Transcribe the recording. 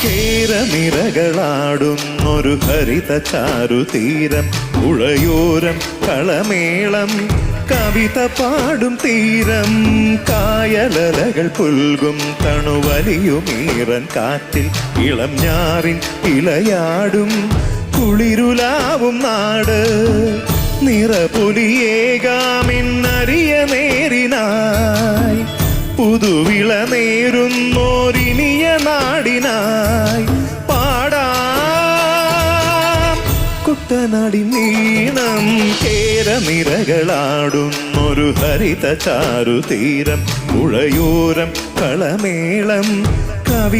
കേരനിരകളാടുന്നൊരു ഹരിത ചാരുതീരം പുഴയോരം കളമേളം കവിത പാടും തീരം കായലലകൾ പുൽകും തണുവലിയുമീറൻ കാറ്റിൽ ഇളം ഞാറിൻ ഇളയാടും കുളിരുലാവും നാട് നിറപുലിയേകാമെന്നറിയ നേരിനായി പുതുവിള നേരുന്നോരിനിയ നാടിനായി പാടാം. കുട്ടനാടി നീണം കേരനിരകളാടുന്നൊരു ഹരിത ചാരുതീരം പുഴയോരം കളമേളം